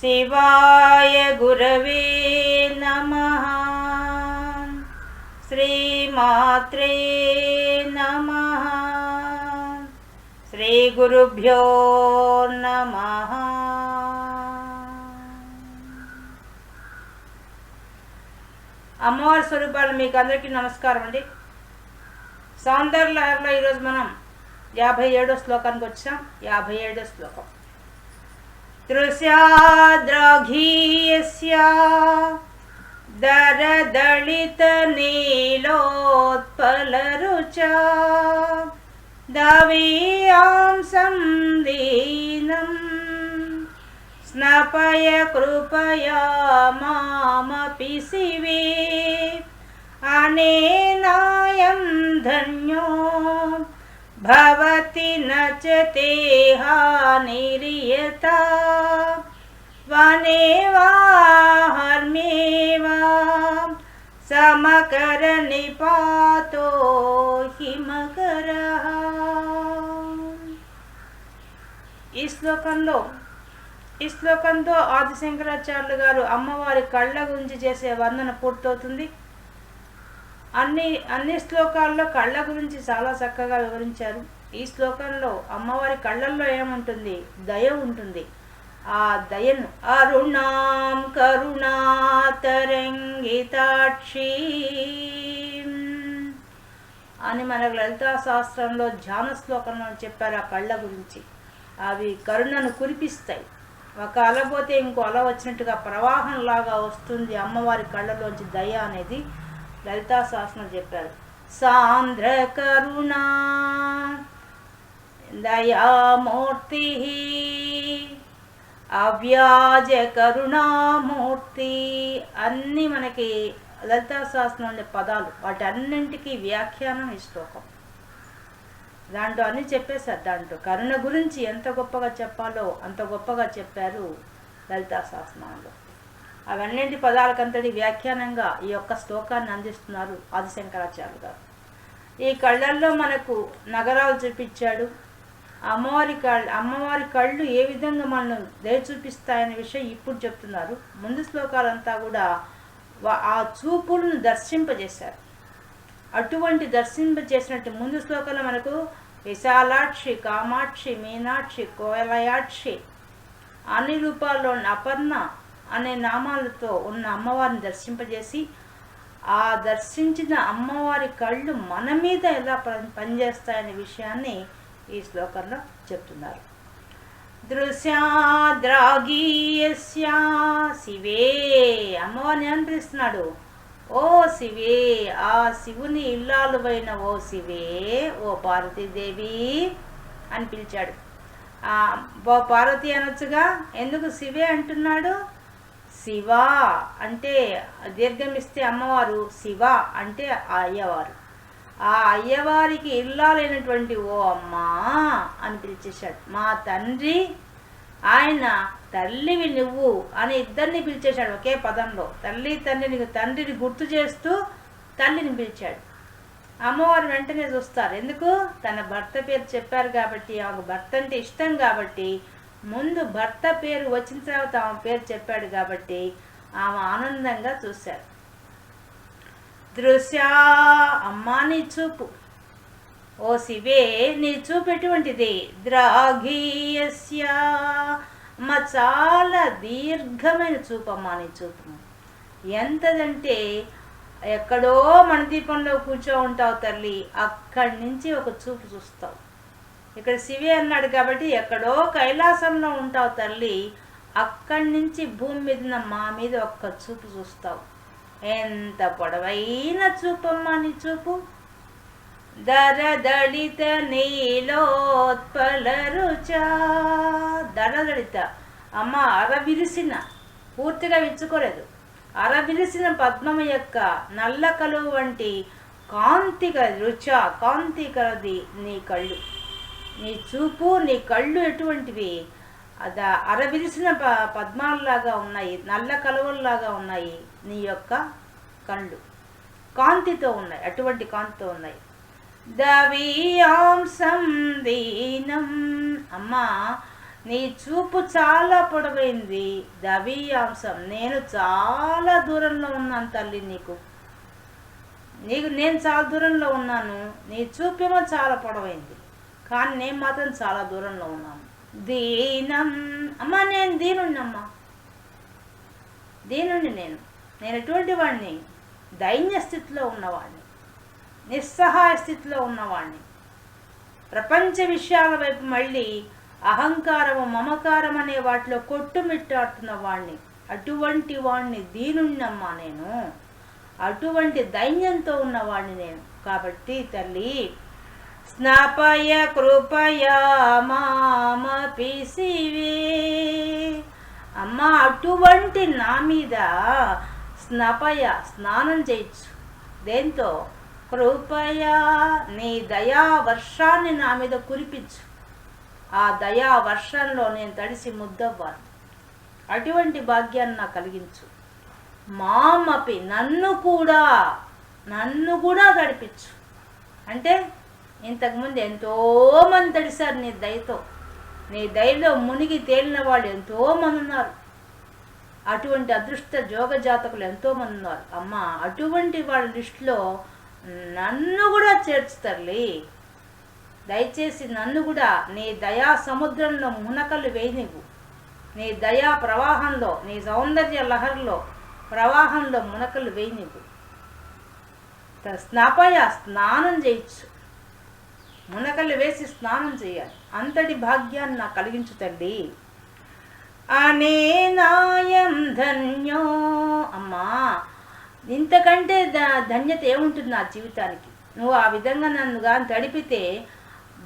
శివాయ గురవే నమ. శ్రీమాత్రే నమ. శ్రీ గురుభ్యో నమ. అమ్మవారి స్వరూపాలు మీకు అందరికీ నమస్కారం అండి. సౌందర్య లహర్లో ఈరోజు మనం యాభై ఏడో శ్లోకానికి వచ్చాం. యాభై ఏడో శ్లోకం. तृस्याद्रघीयस्य दरदलितनीलोत्पलरुचा। दवीयां सन्दीनम् स्नपय कृपया मामपि शिवे। अनेनायं धन्यो। ధన్యో భవతి న చ ते हानिर्यता वने वा हर्मे वा సమకరనిపాతో హిమకర ఈ శ్లోకంలో ఈ శ్లోకంతో ఆదిశంకరాచార్యులు గారు అమ్మవారి కళ్ళ గురించి చేసే వర్ణన పూర్తవుతుంది అన్ని అన్ని శ్లోకాల్లో కళ్ళ గురించి చాలా చక్కగా వివరించారు. ఈ శ్లోకంలో అమ్మవారి కళ్ళల్లో ఏముంటుంది? దయ ఉంటుంది. ఆ దయను అరుణాం కరుణాతరంగితాక్షి. అని మనకు లలితా శాస్త్రంలో ధ్యాన శ్లోకంలో చెప్పారు ఆ కళ్ళ గురించి. అవి కరుణను కురిపిస్తాయి. ఒక అల పోతే ఇంకో అల వచ్చినట్టుగా ప్రవాహంలాగా వస్తుంది అమ్మవారి కళ్ళలోంచి దయ అనేది. లలితా శాసనం చెప్పారు. సాంద్ర కరుణా దయామూర్తి అవ్యాజ కరుణామూర్తి అన్నీ మనకి లలితా శాస్త్రం అనే పదాలు వాటన్నింటికి వ్యాఖ్యానం ఈ శ్లోకం. దాంట్లో అన్నీ చెప్పేశారు దాంట్లో కరుణ గురించి ఎంత గొప్పగా చెప్పాలో అంత గొప్పగా చెప్పారు లలితా శాస్త్రంలో అవన్నింటి పదాలకంతటి వ్యాఖ్యానంగా ఈ యొక్క శ్లోకాన్ని అందిస్తున్నారు ఆదిశంకరాచార్యులు గారు. ఈ కళ్ళల్లో మనకు నగరాలు చూపించాడు. అమ్మవారి కళ్ళు అమ్మవారి కళ్ళు ఏ విధంగా మనల్ని దయ చూపిస్తాయనే విషయం ఇప్పుడు చెప్తున్నారు. ముందు శ్లోకాలంతా కూడా ఆ చూపులను దర్శింపజేశారు. అటువంటి దర్శింపజేసినట్టు ముందు శ్లోకంలో మనకు విశాలాక్షి కామాక్షి మీనాక్షి కోయలయాక్షి అన్ని రూపాల్లో ఉన్న అపర్ణ అనే నామాలతో ఉన్న అమ్మవారిని దర్శింపజేసి ఆ దర్శించిన అమ్మవారి కళ్ళు మన మీద ఎలా పని- పనిచేస్తాయనే విషయాన్ని ఈ శ్లోకంలో చెప్తున్నారు. దృశ్యాద్రాగీయస్యా శివే అమ్మవారిని అనిపిస్తున్నాడు ఓ శివే ఆ శివుని ఇల్లాలువైన ఓ శివే ఓ పార్వతీదేవి అని పిలిచాడు. ఓ పార్వతి అనొచ్చుగా ఎందుకు శివే అంటున్నాడు? శివ అంటే దీర్ఘం ఇస్తే అమ్మవారు శివ అంటే ఆ అయ్యవారు. ఆ అయ్యవారికి ఇల్లాలైనటువంటి ఓ అమ్మా అని పిలిచేశాడు. మా తండ్రి ఆయన తల్లివి నువ్వు అని ఇద్దరిని పిలిచేశాడు ఒకే పదంలో. తల్లి తండ్రిని తండ్రిని గుర్తు చేస్తూ తల్లిని పిలిచాడు. అమ్మవారు వెంటనే చూస్తారు. ఎందుకు? తన భర్త పేరు చెప్పారు కాబట్టి ఆమెకు భర్త అంటే ఇష్టం కాబట్టి ముందు భర్త పేరు వచ్చిన తర్వాత ఆమె పేరు చెప్పాడు కాబట్టి ఆమె ఆనందంగా చూశారు. దృశ్యా అమ్మా నీ చూపు. ఓ శివే నీ చూపు ఎటువంటిది? ద్రాఘీయస్య అమ్మ చాలా దీర్ఘమైన చూపు అమ్మా నీ చూపు. ఎంతదంటే ఎక్కడో మన దీపంలో కూర్చో ఉంటావు తల్లి అక్కడి నుంచి ఒక చూపు చూస్తావు. ఇక్కడ శివి అన్నాడు కాబట్టి ఎక్కడో కైలాసంలో ఉంటావు తల్లి. అక్కడి నుంచి భూమి మీద మా మీద ఒక్క చూపు చూస్తావు. ఎంత పొడవైన చూపమ్మా నీ చూపు. దరదళిత నీలోత్పల రుచ దరదళిత. అమ్మ అర విరిసిన. పూర్తిగా విచ్చుకోలేదు. అర విరిసిన పద్మము యొక్క నల్ల కలువ వంటి కాంతిక రుచ కాంతి కలది నీ కళ్ళు. నీ చూపు నీ కళ్ళు ఎటువంటివి? అద అరవిరిసిన ప పద్మాలలాగా ఉన్నాయి నల్ల కలువల్లాగా ఉన్నాయి నీ యొక్క కళ్ళు. కాంతితో ఉన్నాయి అటువంటి కాంతితో ఉన్నాయి. దవీయాంసం దీనం. అమ్మా నీ చూపు చాలా పొడవైంది. దవీయాంసం నేను చాలా దూరంలో ఉన్నాను తల్లి నీకు. నీకు నేను చాలా దూరంలో ఉన్నాను. నీ చూపేమో చాలా పొడవైంది. కానీ నేను మాత్రం చాలా దూరంలో ఉన్నాను. దీనం అమ్మా నేను దీనుణ్ణమ్మా. దీనుండి నేను. నేను ఎటువంటి వాడిని? దైన్య స్థితిలో ఉన్నవాడిని. నిస్సహాయ స్థితిలో ఉన్నవాడిని. ప్రపంచ విషయాల వైపు మళ్ళీ అహంకారము మమకారం అనే వాటిలో కొట్టుమిట్టాడుతున్న వాణ్ణి అటువంటి వాణ్ణి దీనుణ్ణమ్మా నేను. అటువంటి దైన్యంతో ఉన్నవాణ్ణి నేను. కాబట్టి తల్లి స్నాపయ కృపయా మామ శివే. అమ్మ అటువంటి నా మీద స్నపయ స్నానం చేయొచ్చు. దేంతో? కృపయా నీ దయా వర్షాన్ని నా మీద కురిపించు. ఆ దయా వర్షంలో నేను తడిసి ముద్దవ్వాలి. అటువంటి భాగ్యాన్ని నాకు కలిగించు. మామపి నన్ను కూడా నన్ను కూడా గడిపించు అంటే ఇంతకుముందు ఎంతోమంది తడిశారు నీ దయతో. నీ దయలో మునిగి తేలిన వాళ్ళు ఎంతోమంది ఉన్నారు. అటువంటి అదృష్ట జోగ జాతకులు ఎంతోమంది ఉన్నారు. అమ్మ అటువంటి వాళ్ళ లిస్టులో నన్ను కూడా చేర్చుతారులే. దయచేసి నన్ను కూడా నీ దయా సముద్రంలో మునకలు వేయనివ్వు. నీ దయా ప్రవాహంలో నీ సౌందర్య లహరిలో ప్రవాహంలో మునకలు వేయనివ్వు. స్నాపయ స్నానం చేయొచ్చు మునకలు వేసి స్నానం చేయాలి. అంతటి భాగ్యాన్ని నాకు కలిగించు తల్లి. అనేనాయం ధన్యో. అమ్మా ఇంతకంటే ద ధన్యత ఏముంటుంది నా జీవితానికి? నువ్వు ఆ విధంగా నన్ను కానీ తడిపితే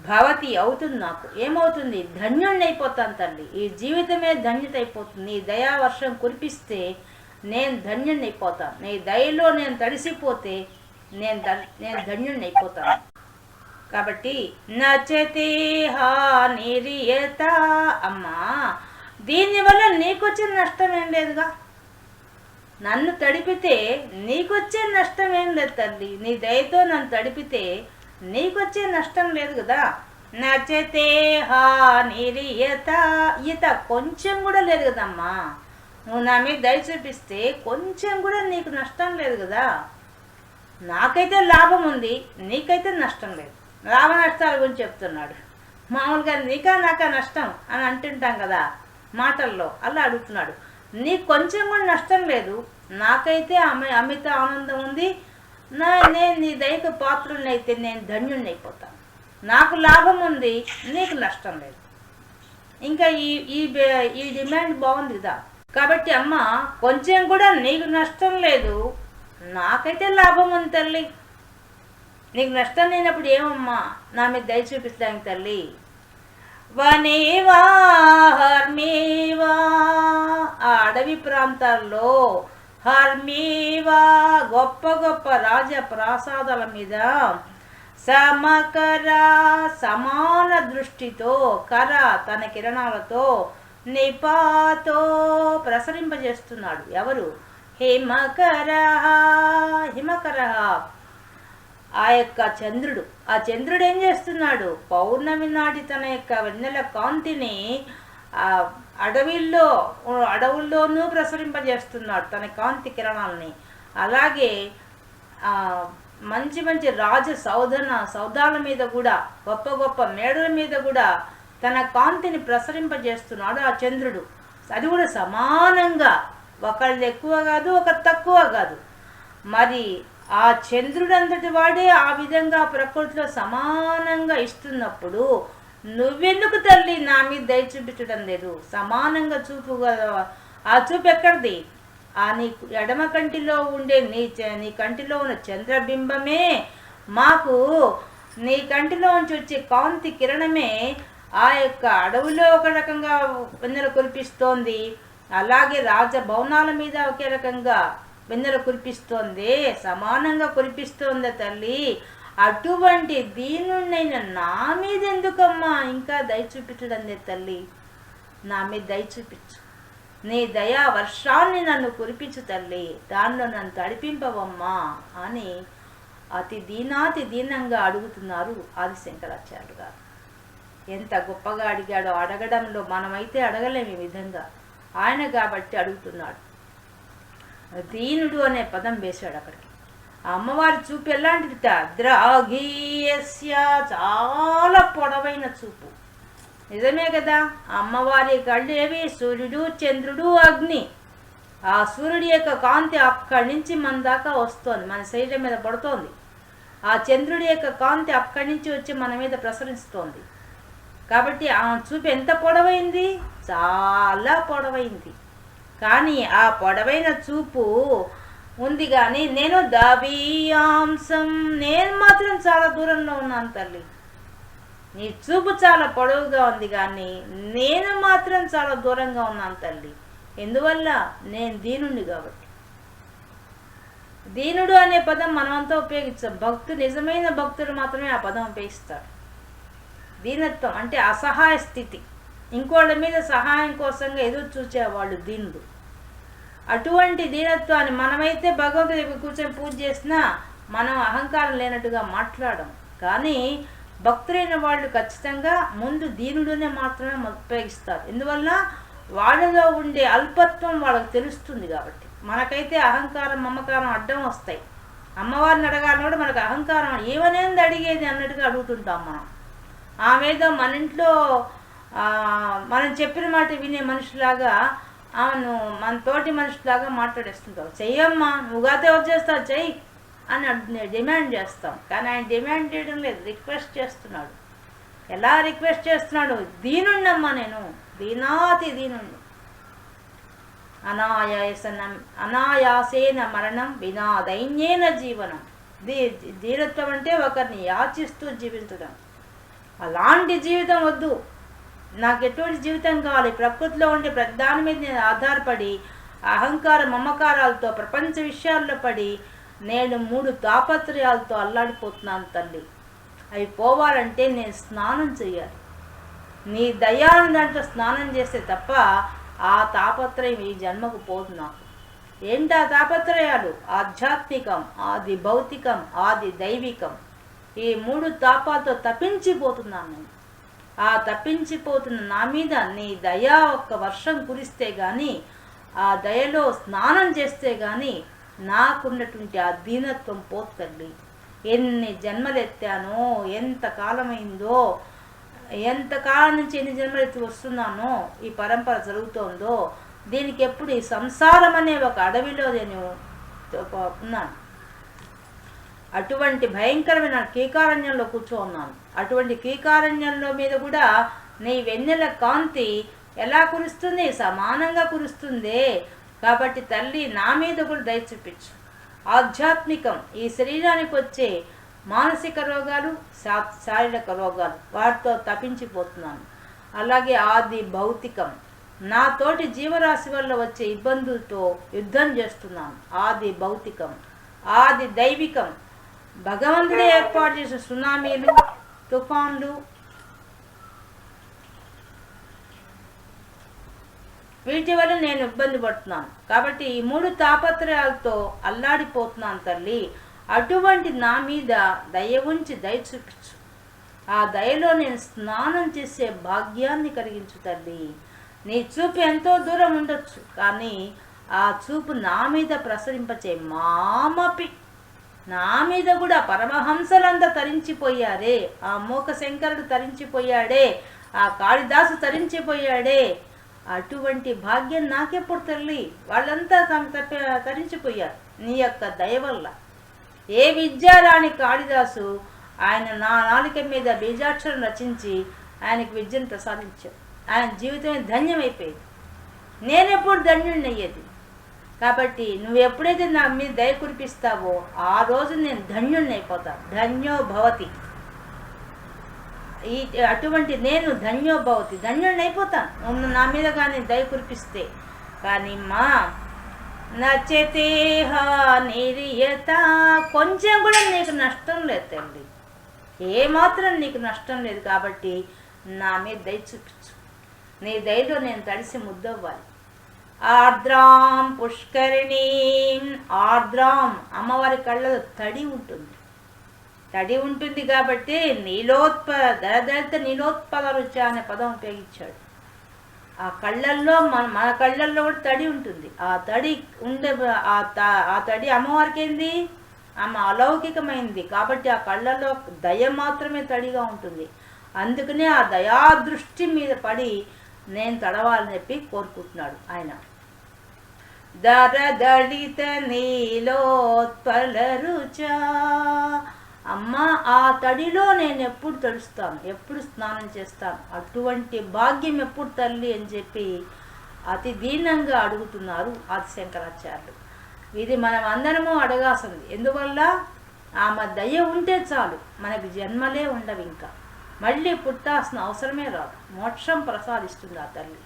భవతి అవుతుంది నాకు. ఏమవుతుంది? ధన్యుణ్ణి అయిపోతాను తల్లి. ఈ జీవితమే ధన్యత అయిపోతుంది. ఈ దయావర్షం కురిపిస్తే నేను ధన్యుణ్ణి అయిపోతాను. నీ దయలో నేను తడిసిపోతే నేను నేను ధన్యుణ్ణి అయిపోతాను. కాబట్టి నచతే హానిరియత అమ్మా. దీనివల్ల నీకొచ్చే నష్టం ఏం లేదుగా? నన్ను తడిపితే నీకొచ్చే నష్టం ఏం లేదు తల్లి. నీ దయతో నన్ను తడిపితే నీకొచ్చే నష్టం లేదు కదా. నచతే హానిరియత ఈత కొంచెం కూడా లేదు కదమ్మా. నువ్వు నా మీద దయ చూపిస్తే కొంచెం కూడా నీకు నష్టం లేదు కదా. నాకైతే లాభం ఉంది నీకైతే నష్టం లేదు. లాభ నష్టాల గురించి చెప్తున్నాడు. మామూలుగా నీకా నాకా నష్టం అని అంటుంటాం కదా మాటల్లో అలా అడుగుతున్నాడు. నీకు కొంచెం కూడా నష్టం లేదు. నాకైతే అమి అమిత ఆనందం ఉంది. నా నేను నీ దయకు అయితే నేను ధన్యుణ్ణి అయిపోతాను నాకు లాభం ఉంది నీకు నష్టం లేదు. ఇంకా ఈ ఈ ఈ డిమాండ్ బాగుంది కదా. కాబట్టి అమ్మ కొంచెం కూడా నీకు నష్టం లేదు. నాకైతే లాభం ఉంది తల్లి. నీకు నష్టం లేనప్పుడు ఏమమ్మా? నా మీద దయ చూపిస్తాను తల్లి. వనేవా హర్మేవా? ఆ అడవి ప్రాంతాల్లో హర్మేవా? గొప్ప గొప్ప రాజ ప్రాసాదాల మీద సమకర సమాన దృష్టితో కర తన కిరణాలతో నిపాతో ప్రసరింపజేస్తున్నాడు ఎవరు? హిమకర హిమకర. ఆ యొక్క చంద్రుడు. ఆ చంద్రుడు ఏం చేస్తున్నాడు? పౌర్ణమి నాటి తన యొక్క వెన్నెల కాంతిని ఆ అడవిల్లో అడవుల్లోనూ ప్రసరింపజేస్తున్నాడు తన కాంతి కిరణాలని. అలాగే మంచి మంచి రాజ సౌధన సౌధాల మీద కూడా గొప్ప గొప్ప మేడల మీద కూడా తన కాంతిని ప్రసరింపజేస్తున్నాడు ఆ చంద్రుడు. అది కూడా సమానంగా ఒకళ్ళు ఎక్కువ కాదు ఒక తక్కువ కాదు. మరి ఆ చంద్రుడంతటి వాడే ఆ విధంగా ప్రకృతిలో సమానంగా ఇస్తున్నప్పుడు నువ్వెందుకు తల్లి నా మీద దయ చూపించడం లేదు? సమానంగా చూపు ఆ చూపు ఎక్కడిది? ఆ నీ ఎడమ కంటిలో ఉండే నీ నీ కంటిలో ఉన్న చంద్రబింబమే మాకు నీ కంటిలో నుంచి వచ్చే కాంతి కిరణమే ఆ యొక్క అడవులో ఒక రకంగా వెన్నెల కురిపిస్తోంది. అలాగే రాజభవనాల మీద ఒకే రకంగా వెన్నెల కురిపిస్తోంది సమానంగా కురిపిస్తోంది తల్లి. అటువంటి దీనున్నైన నా మీద ఎందుకమ్మా ఇంకా దయ చూపించడందే తల్లి. నా మీద దయ చూపించు. నీ దయా వర్షాన్ని నన్ను కురిపించు తల్లి. దానిలో నన్ను తడిపింపవమ్మా అని అతి దీనాతి దీనంగా అడుగుతున్నారు ఆదిశంకరాచార్యులు గారు. ఎంత గొప్పగా అడిగాడో అడగడంలో మనమైతే అడగలేము ఈ విధంగా. ఆయన కాబట్టి అడుగుతున్నాడు. దీనుడు అనే పదం వేశాడు అక్కడికి. ఆ అమ్మవారి చూపు ఎలాంటిది? ద్రాగీయస్య చాలా పొడవైన చూపు. నిజమే కదా? అమ్మవారి కళ్ళు ఏవి సూర్యుడు చంద్రుడు అగ్ని. ఆ సూర్యుడి యొక్క కాంతి అక్కడి నుంచి మన దాకా వస్తోంది మన శరీరం మీద పడుతోంది. ఆ చంద్రుడి యొక్క కాంతి అక్కడి నుంచి వచ్చి మన మీద ప్రసరిస్తోంది. కాబట్టి ఆ చూపు ఎంత పొడవైంది? చాలా పొడవైంది. కానీ ఆ పొడవైన చూపు ఉంది కానీ నేను దబీయాంసం నేను మాత్రం చాలా దూరంలో ఉన్నాను తల్లి. నీ చూపు చాలా పొడవుగా ఉంది కానీ నేను మాత్రం చాలా దూరంగా ఉన్నాను తల్లి. ఎందువల్ల? నేను దీనుండి కాబట్టి. దీనుడు అనే పదం మనమంతా ఉపయోగించాం. భక్తు నిజమైన భక్తుడు మాత్రమే ఆ పదం ఉపయోగిస్తాడు. దీనత్వం అంటే అసహాయ స్థితి. ఇంకోళ్ళ మీద సహాయం కోసంగా ఎదురు చూసేవాళ్ళు దీనుడు. అటువంటి దీనత్వాన్ని మనమైతే భగవంతుడి కూర్చొని పూజ చేసినా మనం అహంకారం లేనట్టుగా మాట్లాడడం కానీ భక్తులైన వాళ్ళు ఖచ్చితంగా ముందు దీనుడునే మాత్రమే ఉపయోగిస్తారు. ఎందువల్ల? వాళ్ళలో ఉండే అల్పత్వం వాళ్ళకి తెలుస్తుంది కాబట్టి. మనకైతే అహంకారం మమకారం అడ్డం వస్తాయి. అమ్మవారిని అడగాలని కూడా మనకు అహంకారం ఏమనేది అడిగేది అన్నట్టుగా అడుగుతుంటాం మనం. ఆమెదో మన ఇంట్లో మనం చెప్పిన మాట వినే మనుషులాగా ఆమెను మన తోటి మనుషులాగా మాట్లాడేస్తుంటావు. చెయ్యమ్మా నువ్వుగాతే వచ్చేస్తావు చెయ్యి అని డిమాండ్ చేస్తాం. కానీ ఆయన డిమాండ్ చేయడం లేదు. రిక్వెస్ట్ చేస్తున్నాడు. ఎలా రిక్వెస్ట్ చేస్తున్నాడు? దీనుండమ్మా నేను. దీనాతి దీనుండి అనాయాసన అనాయాసేన మరణం వినా దైన్యేన జీవనం. దీ దీనత్వం అంటే ఒకరిని యాచిస్తూ జీవించడం. అలాంటి జీవితం వద్దు. నాకు ఎటువంటి జీవితం కావాలి? ప్రకృతిలో ఉండే ప్రధాని మీద నేను ఆధారపడి అహంకార మమకారాలతో ప్రపంచ విషయాల్లో పడి నేను మూడు తాపత్రయాలతో అల్లాడిపోతున్నాను తల్లి. అవి పోవాలంటే నేను స్నానం చేయాలి. నీ దయాన్ని దాంట్లో స్నానం చేస్తే తప్ప ఆ తాపత్రయం ఈ జన్మకు పోదు నాకు. ఏంటి ఆ తాపత్రయాలు? ఆధ్యాత్మికం ఆది భౌతికం ఆది దైవికం. ఈ మూడు తాపాలతో తప్పించిపోతున్నాను నేను. ఆ తప్పించిపోతున్న నా మీద నీ దయా ఒక్క వర్షం కురిస్తే గాని ఆ దయలో స్నానం చేస్తే గాని నాకున్నటువంటి ఆ దీనత్వం పోతుంది ఎన్ని జన్మలెత్తానో ఎంత కాలమైందో ఎంత కాలం నుంచి ఎన్ని జన్మలెత్తి వస్తున్నానో ఈ పరంపర జరుగుతోందో దీనికి ఎప్పుడు ఈ సంసారం అనే ఒక అడవిలో నేను ఉన్నాను. అటువంటి భయంకరమైన కీకారణ్యంలో కూర్చో ఉన్నాను. అటువంటి కీకారణ్యంలో మీద కూడా నీ వెన్నెల కాంతి ఎలా కురుస్తుంది? సమానంగా కురుస్తుంది. కాబట్టి తల్లి నా మీద కూడా దయ చూపించు. ఆధ్యాత్మికం ఈ శరీరానికి వచ్చే మానసిక రోగాలు శారీరక రోగాలు వాటితో తప్పించిపోతున్నాను. అలాగే ఆది భౌతికం. నా తోటి జీవరాశి వల్ల వచ్చే ఇబ్బందులతో యుద్ధం చేస్తున్నాను. ఆది భౌతికం. ఆది దైవికం. భగవంతుడే ఏర్పాటు చేసిన సునామీలు తుఫాన్లు. వీటి వల్ల నేను ఇబ్బంది పడుతున్నాను. కాబట్టి ఈ మూడు తాపత్రయాలతో అల్లాడిపోతున్నాను తల్లి. అటువంటి నా మీద దయ ఉంచి దయ చూపించు. ఆ దయలో నేను స్నానం చేసే భాగ్యాన్ని కలిగించు తల్లి. నీ చూపు ఎంతో దూరం ఉండొచ్చు కానీ ఆ చూపు నా మీద ప్రసరింపచే మామపి నా మీద కూడా పరమహంసలంతా తరించిపోయారే ఆ మూక శంకరుడు తరించిపోయాడే ఆ కాళిదాసు తరించిపోయాడే. అటువంటి భాగ్యం నాకెప్పుడు తల్లి. వాళ్ళంతా తరించిపోయారు నీ యొక్క దయ వల్ల. ఏ విద్యారాణి కాళిదాసు ఆయన నా నాలిక మీద బీజాక్షరం రచించి ఆయనకు విద్యను ప్రసాదించాడు. ఆయన జీవితమే ధన్యమైపోయింది. నేనెప్పుడు ధన్యుడిని అయ్యేది కాబట్టి నువ్వు ఎప్పుడైతే నా మీద దయ కురిపిస్తావో ఆ రోజు నేను ధన్యుడిని అయిపోతాను ధన్యో భవతి ఈ అటువంటి నేను ధన్యో భవతి అయిపోతాను నువ్వు నా మీద కానీ దయ కురిపిస్తే. కానీ మా నచ్చతేహ నిర్యత. కొంచెం కూడా నీకు నష్టం లేదు తల్లి. ఏమాత్రం నీకు నష్టం లేదు కాబట్టి నా మీద దయ చూపించు. నీ దయలో నేను తడిసి ముద్దవ్వాలి. ఆర్ద్రాం పుష్కరిణి. ఆర్ద్రాం అమ్మవారి కళ్ళలో తడి ఉంటుంది. తడి ఉంటుంది కాబట్టి నీలోత్ప దళదళిత నీలోత్పల రుచి అనే పదం ఉపయోగించాడు. ఆ కళ్ళల్లో మన మన కళ్ళల్లో కూడా తడి ఉంటుంది. ఆ తడి ఉండే ఆ త- ఆ తడి అమ్మవారికి ఏంది? ఆమె అలౌకికమైంది. కాబట్టి ఆ కళ్ళల్లో దయ మాత్రమే తడిగా ఉంటుంది. అందుకనే ఆ దయాదృష్టి మీద పడి నేను తడవాలని చెప్పి కోరుకుంటున్నాడు ఆయన. దరదళిత నీలోత్పల రుచా అమ్మ ఆ తడిలో నేను ఎప్పుడు తడుస్తాను? ఎప్పుడు స్నానం చేస్తాను? అటువంటి భాగ్యం ఎప్పుడు తల్లి అని చెప్పి అతి దీనంగా అడుగుతున్నారు ఆది శంకరాచార్యులు ఇది మనం అందరము అడగాల్సింది ఎందువల్ల? ఆమె దయ ఉంటే చాలు. మనకి జన్మలే ఉండవు ఇంకా. మళ్ళీ పుట్టాల్సిన అవసరమే రాదు. మోక్షం ప్రసాదిస్తుంది ఆ తల్లి.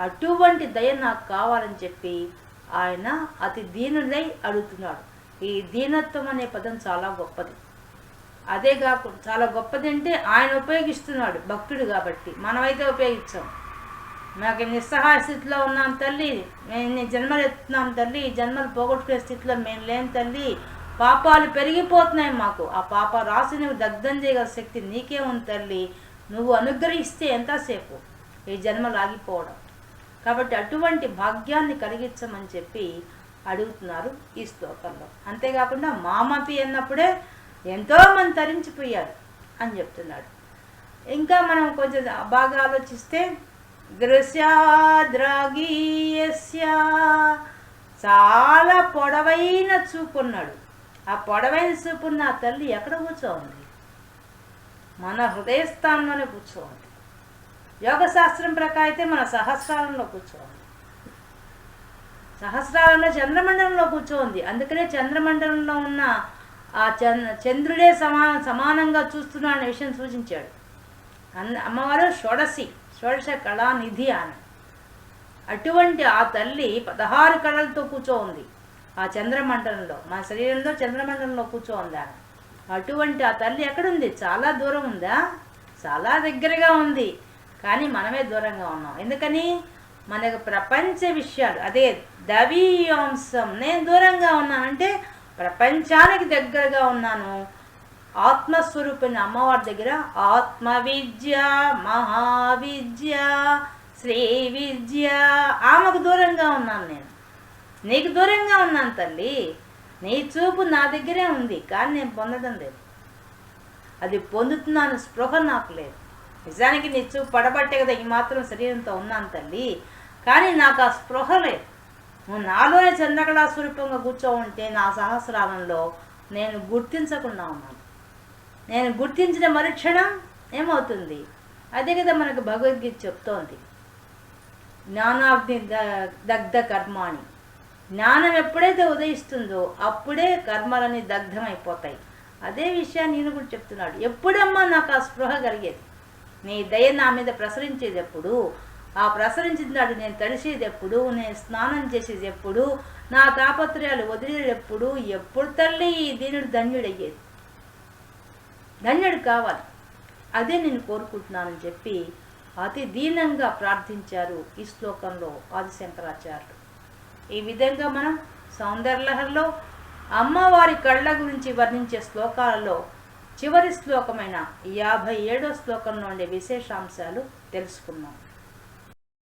అటువంటి దయ నాకు కావాలని చెప్పి ఆయన అతి దీనులై అడుగుతున్నాడు. ఈ దీనత్వం అనే పదం చాలా గొప్పది. అదే కాకుండా చాలా గొప్పది అంటే ఆయన ఉపయోగిస్తున్నాడు భక్తుడు కాబట్టి. మనమైతే ఉపయోగించాం. మాకు నిస్సహాయ స్థితిలో ఉన్నాం తల్లి. మేము జన్మలు ఎత్తున్నాం తల్లి. జన్మలు పోగొట్టుకునే స్థితిలో మేము లేని తల్లి. పాపాలు పెరిగిపోతున్నాయి మాకు. ఆ పాప రాసి దగ్ధం చేయగల శక్తి నీకే ఉంది తల్లి. నువ్వు అనుగ్రహిస్తే ఎంతసేపు? ఈ జన్మ లాగిపోవడం. కాబట్టి అటువంటి భాగ్యాన్ని కలిగించమని చెప్పి అడుగుతున్నారు ఈ శ్లోకంలో అంతేకాకుండా మామపి అన్నప్పుడే ఎంతోమంది తరించిపోయారు అని చెప్తున్నాడు. ఇంకా మనం కొంచెం బాగా ఆలోచిస్తే దృశ్యాద్రాగీయస్య చాలా పొడవైన చూపున్నాడు ఆ పొడవైన చూపును నా ఆ తల్లి ఎక్కడ కూర్చోంది? మన హృదయస్థానంలోనే కూర్చోంది. యోగశాస్త్రం ప్రకారం అయితే మన సహస్రాలంలో కూర్చోంది. సహస్రాలంలో చంద్రమండలంలో కూర్చోంది. అందుకనే చంద్రమండలంలో ఉన్న ఆ చంద్ర చంద్రుడే సమాన సమానంగా చూస్తున్నా అనే విషయం సూచించాడు. అన్న అమ్మవారు షోడసి షోడశ కళానిధి అని. అటువంటి ఆ తల్లి పదహారు కళలతో కూర్చోంది. ఆ చంద్రమండలంలో మన శరీరంలో చంద్రమండలంలో కూర్చోంది ఆమె అటువంటి ఆ తల్లి ఎక్కడుంది? చాలా దూరం ఉందా? చాలా దగ్గరగా ఉంది. కానీ మనమే దూరంగా ఉన్నాం. ఎందుకని? మనకు ప్రపంచ విషయాలు అదే దవీయాంశం నేను దూరంగా ఉన్నానంటే ప్రపంచానికి దగ్గరగా ఉన్నాను. ఆత్మస్వరూపిణి అమ్మవారి దగ్గర ఆత్మ విద్య మహావిద్య శ్రీ విద్య ఆమెకు దూరంగా ఉన్నాను నేను. నీకు దూరంగా ఉన్నాను తల్లి. నీ చూపు నా దగ్గరే ఉంది కానీ నేను పొందడం లేదు. అది పొందుతున్నాను స్పృహ నాకు లేదు. నిజానికి నీ చూపు పడబట్టే కదా ఈ మాత్రం శరీరంతో ఉన్నాను తల్లి. కానీ నాకు ఆ స్పృహ లేదు. నువ్వు నాలోనే చంద్రకళా స్వరూపంగా కూర్చో ఉంటే నా సహస్రాలంలో నేను గుర్తించకుండా ఉన్నాను. నేను గుర్తించిన మరుక్షణం ఏమవుతుంది? అదే కదా మనకు భగవద్గీత చెప్తోంది. జ్ఞానాగ్ని ద- దగ్ధ కర్మాణి. జ్ఞానం ఎప్పుడైతే ఉదయిస్తుందో అప్పుడే కర్మలని దగ్ధమైపోతాయి. అదే విషయాన్ని నేను కూడా చెప్తున్నాడు. ఎప్పుడమ్మా నాకు ఆ స్పృహ కలిగేది? నీ దయ నా మీద ప్రసరించేది ఎప్పుడు ఆ ప్రసరించిన నాడు నేను తడిసేది ఎప్పుడు నేను స్నానం చేసేది ఎప్పుడు నా తాపత్రయాలు వదిలేది ఎప్పుడు ఎప్పుడు తల్లి ఈ దీనుడు ధన్యుడయ్యేది? ధన్యుడు కావాలి. అదే నేను కోరుకుంటున్నానని చెప్పి అతి దీనంగా ప్రార్థించారు ఈ శ్లోకంలో ఆదిశంకరాచార్యులు. ఈ విధంగా మనం సౌందర్యలహరిలో అమ్మవారి కళ్ళ గురించి వర్ణించే శ్లోకాలలో చివరి శ్లోకమైన యాభై ఏడో శ్లోకం నుండి విశేషాంశాలు తెలుసుకున్నాం.